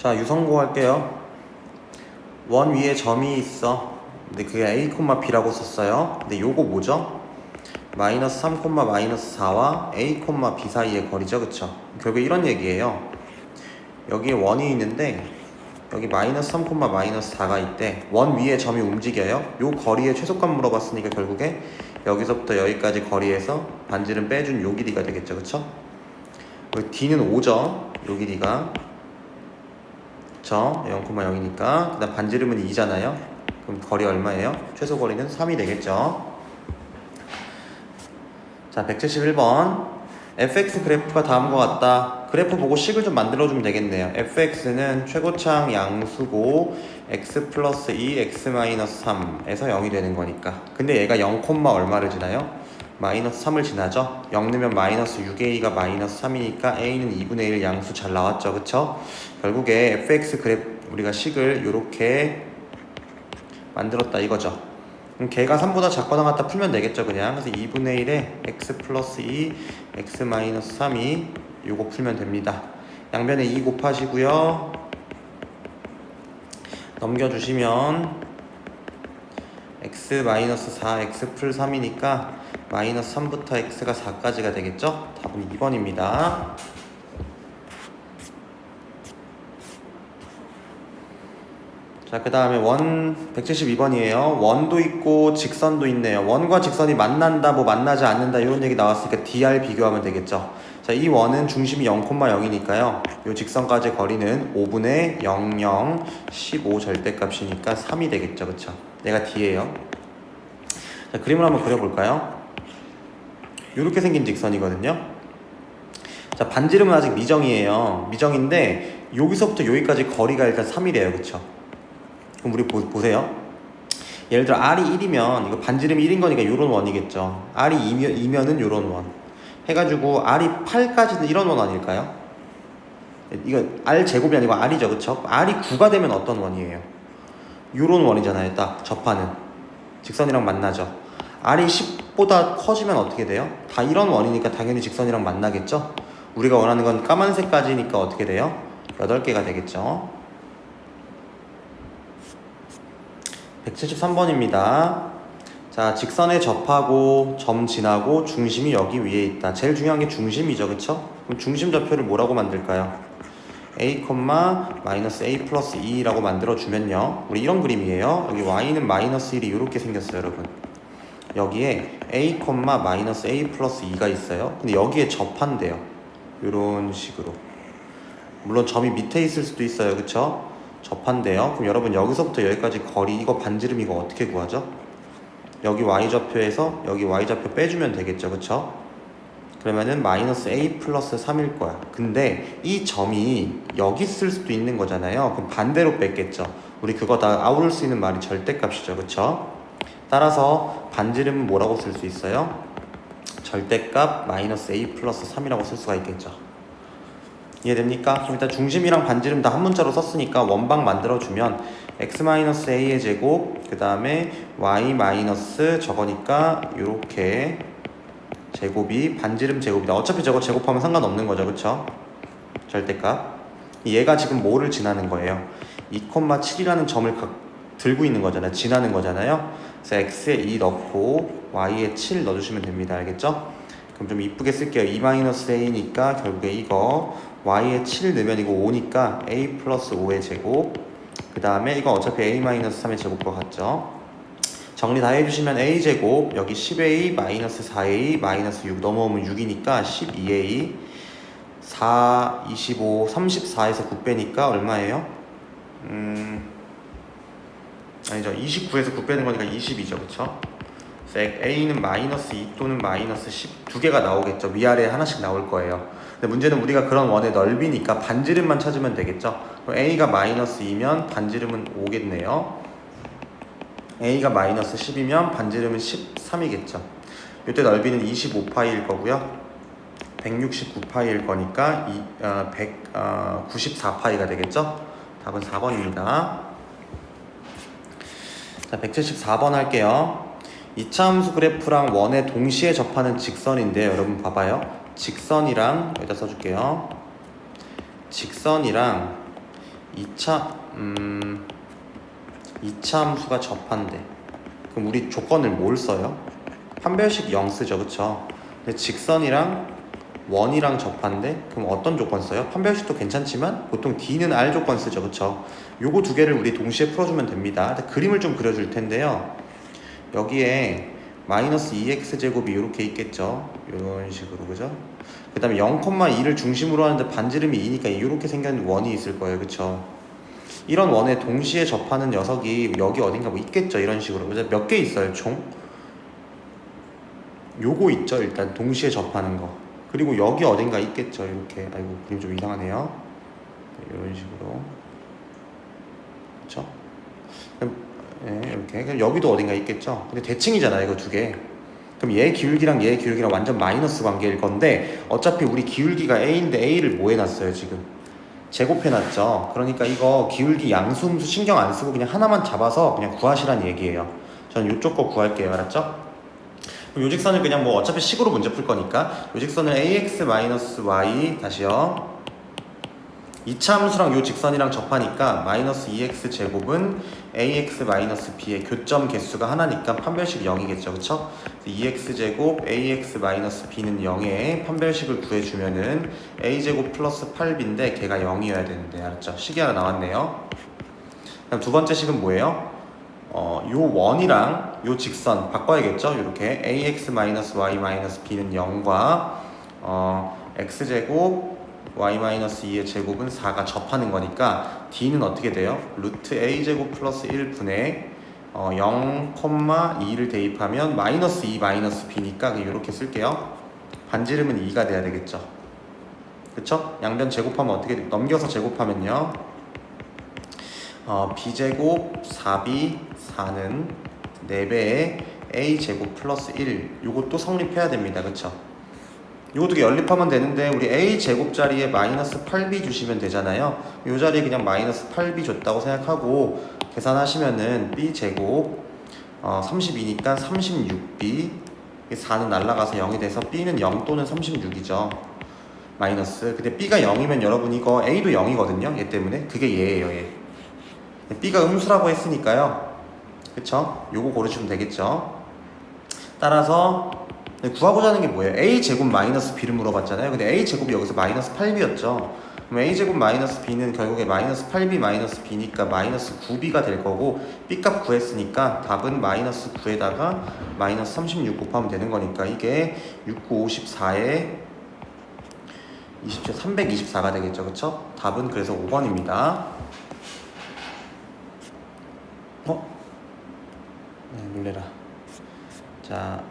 자, 유성고 할게요. 원 위에 점이 있어. 근데 그게 a, b라고 썼어요. 근데 요거 뭐죠? 마이너스 3, 마이너스 4와 a, b 사이의 거리죠. 그쵸? 결국 이런 얘기예요. 여기에 원이 있는데 여기 마이너스 3, 마이너스 4가 있대. 원 위에 점이 움직여요. 요 거리의 최소값 물어봤으니까 결국에 여기서부터 여기까지 거리에서 반지름 빼준 요 길이가 되겠죠. 그쵸? D는 5점. 요 길이가 저 0,0이니까 그다음 반지름은 2잖아요. 그럼 거리 얼마예요? 최소 거리는 3이 되겠죠. 자, 171번. fx 그래프가 다음과 같다. 그래프 보고 식을 좀 만들어주면 되겠네요. fx는 최고창 양수고 x 플러스 2, x 마이너스 3에서 0이 되는 거니까. 근데 얘가 0, 얼마를 지나요? 마이너스 3을 지나죠? 0 넣으면 마이너스 6a가 마이너스 3이니까 a는 2분의 1 양수 잘 나왔죠. 그쵸? 결국에 fx 그래프 우리가 식을 이렇게 만들었다 이거죠. 그럼 걔가 3보다 작거나 같다 풀면 되겠죠 그냥. 그래서 2분의 1에 x 플러스 2 x 마이너스 3이 요거 풀면 됩니다. 양변에 2 곱하시고요. 넘겨주시면 x 마이너스 4 x 풀 3이니까 마이너스 3부터 x가 4까지가 되겠죠? 답은 2번입니다. 자, 그 다음에 원 172번이에요. 원도 있고 직선도 있네요. 원과 직선이 만난다, 뭐 만나지 않는다 이런 얘기 나왔으니까 dr 비교하면 되겠죠. 자, 이 원은 중심이 0,0이니까요. 이 직선까지 거리는 5분의 00, 15 절대값이니까 3이 되겠죠. 그쵸? 내가 d예요. 자, 그림을 한번 그려볼까요? 이렇게 생긴 직선이거든요. 자, 반지름은 아직 미정이에요. 미정인데 여기서부터 여기까지 거리가 일단 3이래요. 그쵸? 그럼 우리 보, 보세요. 예를 들어 R이 1이면 이거 반지름이 1인 거니까 요런 원이겠죠. R이 2면, 2면은 요런 원. 해가지고 R이 8까지는 이런 원 아닐까요? 이거 R 제곱이 아니고 R이죠. 그쵸? R이 9가 되면 어떤 원이에요? 요런 원이잖아요. 딱 접하는. 직선이랑 만나죠. R이 10보다 커지면 어떻게 돼요? 다 이런 원이니까 당연히 직선이랑 만나겠죠? 우리가 원하는 건 까만색까지니까 어떻게 돼요? 8개가 되겠죠? 173번입니다. 자, 직선에 접하고 점 지나고 중심이 여기 위에 있다. 제일 중요한 게 중심이죠. 그쵸? 그럼 중심 좌표를 뭐라고 만들까요? a, 마이너스 a 플러스 2라고 만들어주면요. 우리 이런 그림이에요. 여기 y는 마이너스 1이 이렇게 생겼어요, 여러분. 여기에 a, 마이너스 a 플러스 2가 있어요. 근데 여기에 접한대요. 이런 식으로. 물론 점이 밑에 있을 수도 있어요. 그쵸? 접한대요. 그럼 여러분 여기서부터 여기까지 거리 이거 반지름 이거 어떻게 구하죠? 여기 y좌표에서 여기 y좌표 빼주면 되겠죠. 그쵸? 그러면은 마이너스 a 플러스 3일 거야. 근데 이 점이 여기 있을 수도 있는 거잖아요. 그럼 반대로 뺐겠죠. 우리 그거 다 아우를 수 있는 말이 절대값이죠. 그쵸? 따라서 반지름은 뭐라고 쓸 수 있어요? 절대값 마이너스 a 플러스 3이라고 쓸 수가 있겠죠. 이해됩니까? 그럼 일단 중심이랑 반지름 다 한 문자로 썼으니까 원방 만들어주면 x-a의 제곱 그 다음에 y- 저거니까 이렇게 제곱이 반지름 제곱이다. 어차피 저거 제곱하면 상관없는 거죠. 그쵸? 절대값 얘가 지금 뭐를 지나는 거예요? 2,7이라는 점을 각 들고 있는 거잖아요. 지나는 거잖아요. 그래서 x에 2 넣고 y에 7 넣어주시면 됩니다. 알겠죠? 그럼 좀 이쁘게 쓸게요. 2-a니까 결국에 이거 y에 7 넣으면 이거 5니까 a 플러스 5의 제곱 그 다음에 이거 어차피 a-3의 제곱과 같죠? 정리 다 해주시면 a제곱 여기 10a 마이너스 4a 마이너스 6 넘어오면 6이니까 12a 4, 25, 34에서 9 빼니까 얼마예요? 음 아니죠. 29에서 9 빼는 거니까 20이죠. 그쵸? a는 마이너스 2 또는 마이너스 10 두 개가 나오겠죠. 위아래 하나씩 나올 거예요. 근데 문제는 우리가 그런 원의 넓이니까 반지름만 찾으면 되겠죠? 그럼 a가 마이너스 2면 반지름은 5겠네요. a가 마이너스 10이면 반지름은 13이겠죠. 이때 넓이는 25파이일 거고요. 169파이일 거니까 이, 어, 194파이가 되겠죠? 답은 4번입니다 자 174번 할게요 이차함수 그래프랑 원에 동시에 접하는 직선인데 여러분 봐봐요 직선이랑 여기다 써줄게요 직선이랑 2차 음 2차 함수가 접한대. 그럼 우리 조건을 뭘 써요? 판별식 0 쓰죠, 그쵸? 근데 직선이랑 원이랑 접한데 그럼 어떤 조건 써요? 판별식도 괜찮지만 보통 D는 R 조건 쓰죠, 그쵸? 요거 두 개를 우리 동시에 풀어주면 됩니다. 그림을 좀 그려줄 텐데요. 여기에 마이너스 2x 제곱이 이렇게 있겠죠. 이런 식으로 그죠? 그 다음에 0,2를 중심으로 하는데 반지름이 2니까 이렇게 생긴 원이 있을 거예요, 그쵸? 이런 원에 동시에 접하는 녀석이 여기 어딘가 뭐 있겠죠, 이런 식으로 그죠? 몇 개 있어요, 총? 요거 있죠, 일단 동시에 접하는 거. 그리고 여기 어딘가 있겠죠, 이렇게. 아이고 그림 좀 이상하네요. 이런 식으로. 그렇죠? 예, 이렇게. 그럼 여기도 어딘가 있겠죠. 근데 대칭이잖아요, 이거 두 개. 그럼 얘 기울기랑 얘 기울기랑 완전 마이너스 관계일 건데 어차피 우리 기울기가 a인데 a를 뭐 해놨어요 지금? 제곱해놨죠. 그러니까 이거 기울기 양수음수 신경 안 쓰고 그냥 하나만 잡아서 그냥 구하시란 얘기예요. 저는 이쪽 거 구할게요, 알았죠? 요직선을 그냥 뭐 어차피 식으로 문제 풀 거니까 요직선을 ax-y 다시요. 이차 함수랑 요 직선이랑 접하니까 마이너스 2x 제곱은 ax 마이너스 b의 교점 개수가 하나니까 판별식 0이겠죠 그쵸? 2x 제곱 ax 마이너스 b는 0에 판별식을 구해주면은 a 제곱 플러스 8b인데 걔가 0이어야 되는데 알았죠? 식이 하나 나왔네요 그럼 두 번째 식은 뭐예요? 어, 요 원이랑 요 직선 바꿔야겠죠? 이렇게 ax 마이너스 y 마이너스 b는 0과 어, x 제곱 y-2의 제곱은 4가 접하는 거니까 d는 어떻게 돼요? 루트 a 제곱 플러스 1분의 어, 0,2를 대입하면 마이너스 2 마이너스 b니까 이렇게 쓸게요. 반지름은 2가 돼야 되겠죠. 그쵸? 양변 제곱하면 어떻게 돼? 넘겨서 제곱하면요. 어, b제곱 4b 4는 4배의 a 제곱 플러스 1 요것도 성립해야 됩니다. 그쵸? 요거 두 개 연립하면 되는데 우리 a 제곱 자리에 마이너스 8b 주시면 되잖아요. 요 자리에 그냥 마이너스 8b 줬다고 생각하고 계산하시면은 b 제곱 어, 32니까 36b 4는 날라가서 0이 돼서 b는 0 또는 36이죠. 마이너스. 근데 b가 0이면 여러분 이거 a도 0이거든요. 얘 때문에 그게 얘예요. 얘. B가 음수라고 했으니까요. 그쵸? 요거 고르시면 되겠죠. 따라서 네, 구하고자 하는 게 뭐예요? a 제곱 마이너스 b를 물어봤잖아요. 근데 a 제곱이 여기서 마이너스 8b였죠. 그럼 a 제곱 마이너스 b는 결국에 마이너스 8b 마이너스 b니까 마이너스 9b가 될 거고 b 값 구했으니까 답은 마이너스 9에다가 마이너스 36 곱하면 되는 거니까 이게 6, 9, 54에 27, 324가 되겠죠. 그쵸? 답은 그래서 5번입니다. 네, 놀래라. 자,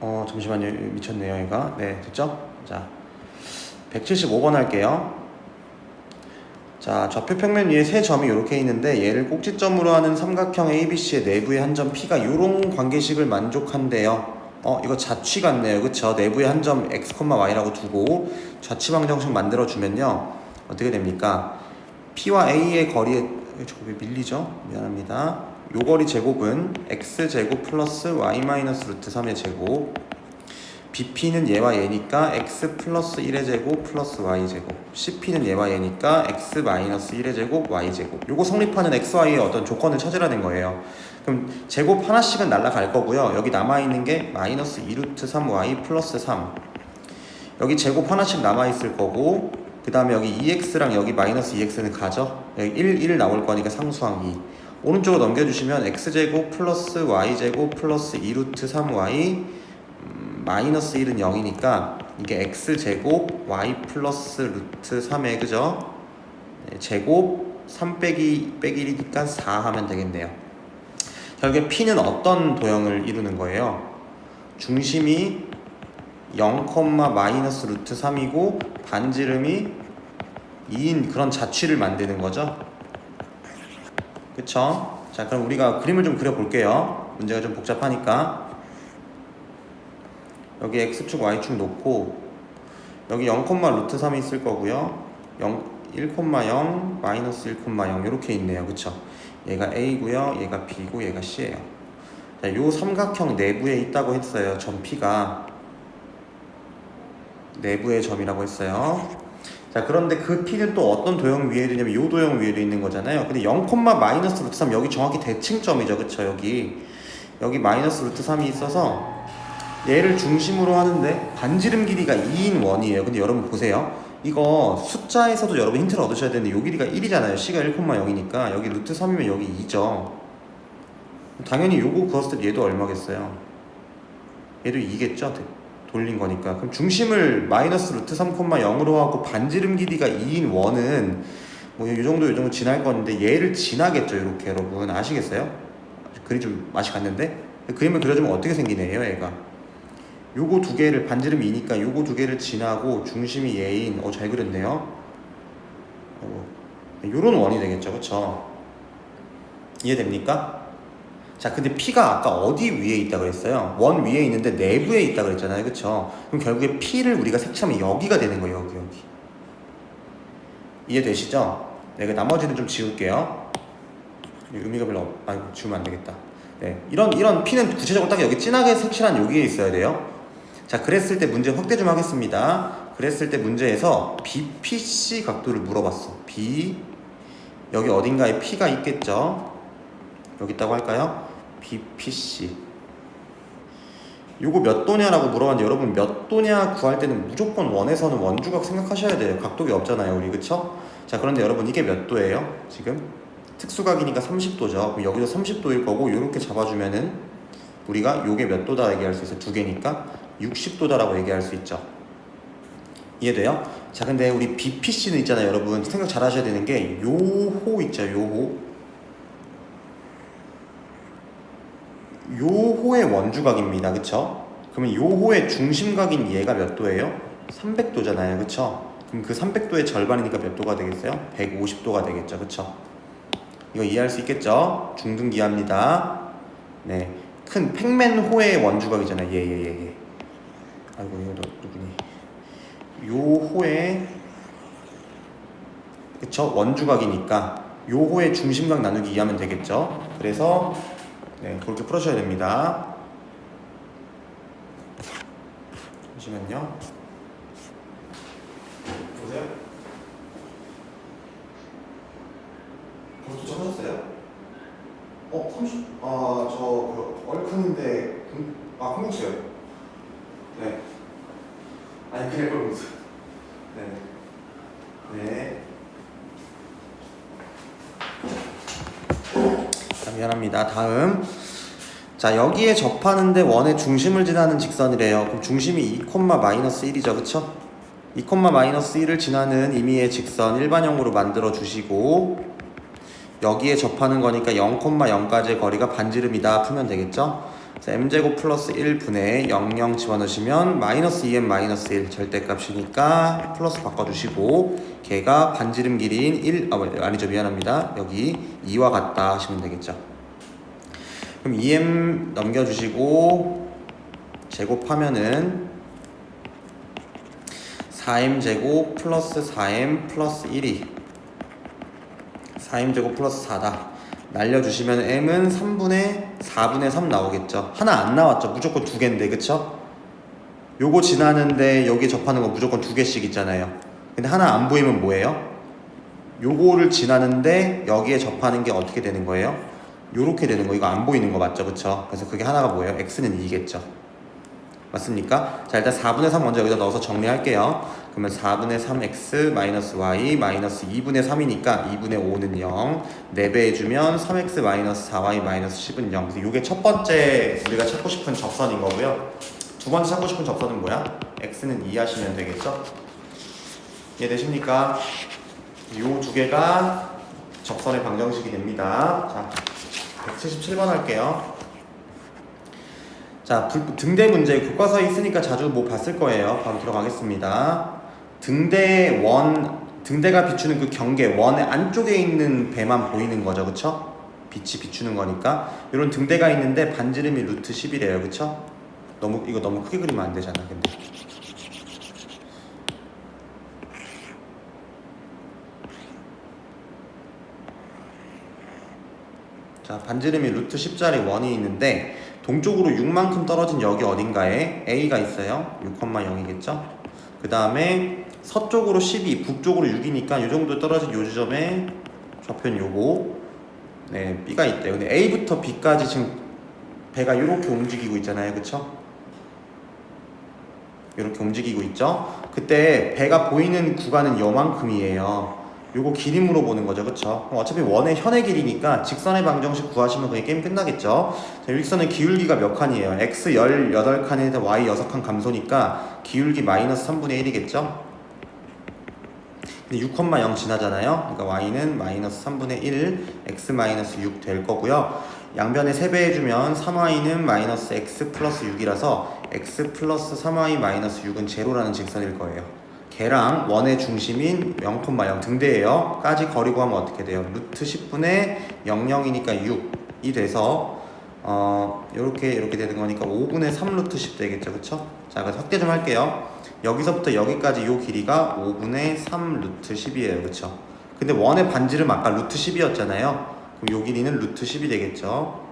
어 잠시만요. 미쳤네요 얘가 네 됐죠? 자 175번 할게요. 자 좌표 평면 위에 세 점이 이렇게 있는데 얘를 꼭지점으로 하는 삼각형 ABC의 내부의 한 점 P가 이런 관계식을 만족한대요. 어 이거 자취 같네요. 그쵸? 내부의 한 점 x, y라고 두고 좌치 방정식 만들어 주면요. 어떻게 됩니까? P와 A의 거리에 저거 왜 밀리죠? 미안합니다 요 거리 제곱은 x 제곱 플러스 y 마이너스 루트 3의 제곱. BP는 얘와 얘니까 x 플러스 1의 제곱 플러스 y 제곱. CP는 얘와 얘니까 x 마이너스 1의 제곱 y 제곱. 요거 성립하는 x, y의 어떤 조건을 찾으라는 거예요. 그럼 제곱 하나씩은 날라갈 거고요. 여기 남아있는 게 마이너스 2 루트 3y 플러스 3 여기 제곱 하나씩 남아있을 거고 그 다음에 여기 2x랑 여기 마이너스 2x는 가죠? 여기 1, 1 나올 거니까 상수항 2 오른쪽으로 넘겨주시면 x제곱 플러스 y제곱 플러스 2루트 3y 음, 마이너스 1은 0이니까 이게 x제곱 y 플러스 루트 3의 그죠? 네, 제곱 3 빼기 빼기 1이니까 4 하면 되겠네요. 결국에 p는 어떤 도형을 이루는 거예요? 중심이 0, 마이너스 루트 3이고 반지름이 2인 그런 자취를 만드는 거죠. 그쵸? 자 그럼 우리가 그림을 좀 그려볼게요. 문제가 좀 복잡하니까. 여기 x축 y축 놓고 여기 0, 루트 3이 있을 거고요. 0, 1,0 마이너스 1,0 이렇게 있네요. 그쵸? 얘가 a고요. 얘가 b고 얘가 c예요. 자, 요 삼각형 내부에 있다고 했어요. 점 p가. 내부의 점이라고 했어요 자 그런데 그 p는 또 어떤 도형 위에도 있냐면 요 도형 위에도 있는 거잖아요. 근데 0, 마이너스 루트 3 여기 정확히 대칭점이죠, 그쵸 여기 여기 마이너스 루트 3이 있어서 얘를 중심으로 하는데 반지름 길이가 2인 원이에요. 근데 여러분 보세요. 이거 숫자에서도 여러분 힌트를 얻으셔야 되는데 요 길이가 1이잖아요. c가 1,0이니까 여기 루트 3이면 여기 2죠. 당연히 요거 그었을 때 얘도 얼마겠어요? 얘도 2겠죠? 돌린 거니까. 그럼 중심을 마이너스 루트 3,0으로 하고 반지름 길이가 2인 원은 뭐이 정도 이 정도 지날 건데 얘를 지나겠죠, 이렇게 여러분 아시겠어요? 그림 좀 맛이 갔는데 그림을 그려주면 어떻게 생기네요, 얘가. 요거 두 개를 반지름이 2니까 요거 두 개를 지나고 중심이 얘인 어 잘 그렸네요. 어, 요런 원이 되겠죠, 그쵸? 이해됩니까? 자, 근데 P가 아까 어디 위에 있다 그랬어요? 원 위에 있는데 내부에 있다 그랬잖아요. 그쵸? 그럼 결국에 P를 우리가 색칠하면 여기가 되는 거예요. 여기, 여기. 이해되시죠? 네, 그 나머지는 좀 지울게요. 의미가 별로 없, 아이고, 지우면 안 되겠다. 네, 이런, 이런 P는 구체적으로 딱 여기 진하게 색칠한 여기에 있어야 돼요. 자, 그랬을 때 문제 확대 좀 하겠습니다. 그랬을 때 문제에서 BPC 각도를 물어봤어. B, 여기 어딘가에 P가 있겠죠? 여기 있다고 할까요? BPC. 요거 몇 도냐라고 물어봤는데 여러분 몇 도냐 구할 때는 무조건 원에서는 원주각 생각하셔야 돼요. 각도기 없잖아요, 우리 그쵸? 자, 그런데 여러분 이게 몇 도예요? 지금 특수각이니까 30도죠. 그럼 여기도 30도일 거고 이렇게 잡아주면은 우리가 요게 몇 도다 얘기할 수 있어요. 두 개니까 60도다라고 얘기할 수 있죠. 이해돼요? 자, 근데 우리 BPC는 있잖아요, 여러분. 생각 잘 하셔야 되는 게 요호 있죠, 요호. 요호의 원주각입니다. 그쵸? 그러면 요호의 중심각인 얘가 몇 도예요? 300도잖아요. 그쵸? 그럼 그 300도의 절반이니까 몇 도가 되겠어요? 150도가 되겠죠. 그쵸? 이거 이해할 수 있겠죠? 중등기하입니다. 네. 큰 팩맨 호의 원주각이잖아요. 예, 예, 예, 예. 아이고, 이거 너- 누구니? 요호의 그쵸? 원주각이니까 요호의 중심각 나누기 이하면 되겠죠? 그래서 네, 그렇게 풀어줘야 됩니다. 잠시만요. 보세요. 벌써 도착하셨어요? 어, 30, 아, 저, 그, 얼큰인데, 군- 아, 콩국수요. 네. 아니, 그냥 콩국수. 네. 네. 자, 미안합니다. 다음. 자, 여기에 접하는데 원의 중심을 지나는 직선이래요. 그럼 중심이 2, 마이너스 1이죠. 그쵸? 2, 마이너스 1을 지나는 임의의 직선 일반형으로 만들어 주시고 여기에 접하는 거니까 0,0까지의 거리가 반지름이다 풀면 되겠죠? 그래서 m제곱 플러스 1분의 00 집어넣으시면 마이너스 2m 마이너스 1 절대값이니까 플러스 바꿔주시고 걔가 반지름 길이인 1, 아, 아니죠 미안합니다 여기 2와 같다 하시면 되겠죠 그럼 2m 넘겨주시고 제곱하면은 4m 제곱 플러스 4m 플러스 1이 4m 제곱 플러스 4다 날려주시면 m은 3분의 4분의 3 나오겠죠 하나 안 나왔죠 무조건 두 개인데 그쵸? 요거 지나는데 여기 접하는 거 무조건 두 개씩 있잖아요 근데 하나 안 보이면 뭐예요? 요거를 지나는데 여기에 접하는 게 어떻게 되는 거예요? 요렇게 되는 거 이거 안 보이는 거 맞죠 그쵸? 그래서 그게 하나가 뭐예요? x는 2겠죠 맞습니까? 자 일단 4분의 3 먼저 여기다 넣어서 정리할게요 그러면 4분의 3x 마이너스 y 마이너스 2분의 3이니까 2분의 5는 0 4배 해주면 3x 마이너스 4y 마이너스 10은 0 그래서 이게 첫 번째 우리가 찾고 싶은 접선인 거고요 두 번째 찾고 싶은 접선은 뭐야? x는 2 하시면 되겠죠? 이해되십니까? 요 두 개가 접선의 방정식이 됩니다 자 177번 할게요 자, 불- 등대 문제 교과서에 있으니까 자주 뭐 봤을 거예요. 바로 들어가겠습니다. 등대 원, 등대가 비추는 그 경계 원의 안쪽에 있는 배만 보이는 거죠, 그쵸? 빛이 비추는 거니까 이런 등대가 있는데 반지름이 루트 10이래요, 그쵸? 너무 이거 너무 크게 그리면 안 되잖아, 근데. 자, 반지름이 루트 10짜리 원이 있는데 동쪽으로 6만큼 떨어진 여기 어딘가에 A가 있어요. 6,0이겠죠? 그 다음에 서쪽으로 12, 북쪽으로 6이니까 이 정도 떨어진 요 지점에 좌표는 요거 네 B가 있대요. 근데 A부터 B까지 지금 배가 이렇게 움직이고 있잖아요, 그쵸? 이렇게 움직이고 있죠. 그때 배가 보이는 구간은 요만큼이에요. 요거 길이 물어보는 거죠, 그쵸? 어차피 원의 현의 길이니까 직선의 방정식 구하시면 그게 게임 끝나겠죠. 자, 일선의 기울기가 몇 칸이에요? x 18칸에다 y 6칸 감소니까 기울기 마이너스 3분의 1이겠죠? 근데 6,0 지나잖아요. 그러니까 y는 마이너스 3분의 1, x 마이너스 6 될 거고요. 양변에 3배 해주면 3y는 마이너스 x 플러스 6이라서 x 플러스 3y 마이너스 6은 제로라는 직선일 거예요. 걔랑 원의 중심인 0,0 등대예요. 까지 거리 구하면 어떻게 돼요? 루트 10분의 00이니까 6이 돼서 어 이렇게 이렇게 되는 거니까 5분의 3 루트 10 되겠죠, 그렇죠? 자, 그래서 확대 좀 할게요. 여기서부터 여기까지 요 길이가 5분의 3 루트 10이에요, 그렇죠? 근데 원의 반지름 아까 루트 10이었잖아요. 그럼 요 길이는 루트 10이 되겠죠.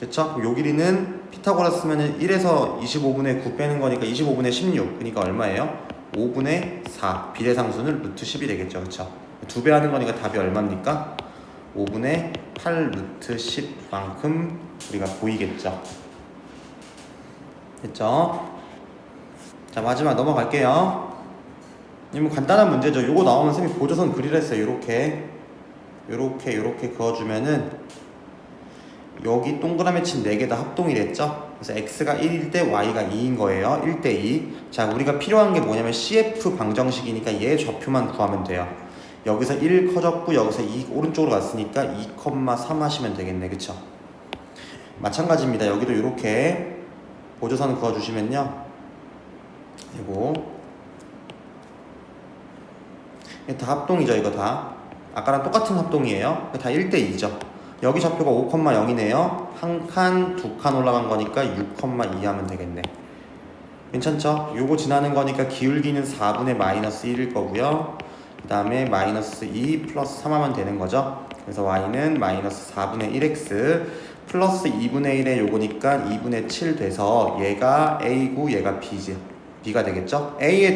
그쵸? 요 길이는 피타고라스 쓰면 1에서 25분의 9 빼는 거니까 25분의 16 그러니까 얼마예요? 5분의 4 비례상수는 루트 10이 되겠죠 그쵸? 두 배 하는 거니까 답이 얼마입니까? 5분의 8 루트 10만큼 우리가 보이겠죠 됐죠? 자 마지막 넘어갈게요 이뭐 간단한 문제죠 요거 나오면 쌤이 보조선 그리라 했어요 요렇게 요렇게 요렇게 그어주면은 여기 동그라미 친 4개 다 합동이 됐죠? 그래서 x가 1일 때 y가 2인 거예요. 1대 2. 자, 우리가 필요한 게 뭐냐면 CF 방정식이니까 얘 좌표만 구하면 돼요. 여기서 1 커졌고 여기서 2 오른쪽으로 갔으니까 2,3 하시면 되겠네. 그쵸? 마찬가지입니다. 여기도 이렇게 보조선. 이거 이게 다 합동이죠, 이거 다. 아까랑 똑같은 합동이에요. 다 1대 2죠. 여기 좌표가 5,0이네요. 한 칸, 두 칸 올라간 거니까 6,2 하면 되겠네. 괜찮죠? 요거 지나는 거니까 기울기는 4분의 마이너스 1일 거고요. 그 다음에 마이너스 2 플러스 3 하면 되는 거죠. 그래서 y는 마이너스 4분의 1x 플러스 2분의 1의 요거니까 2분의 7 돼서 얘가 a고 얘가 b지. b가 되겠죠? a의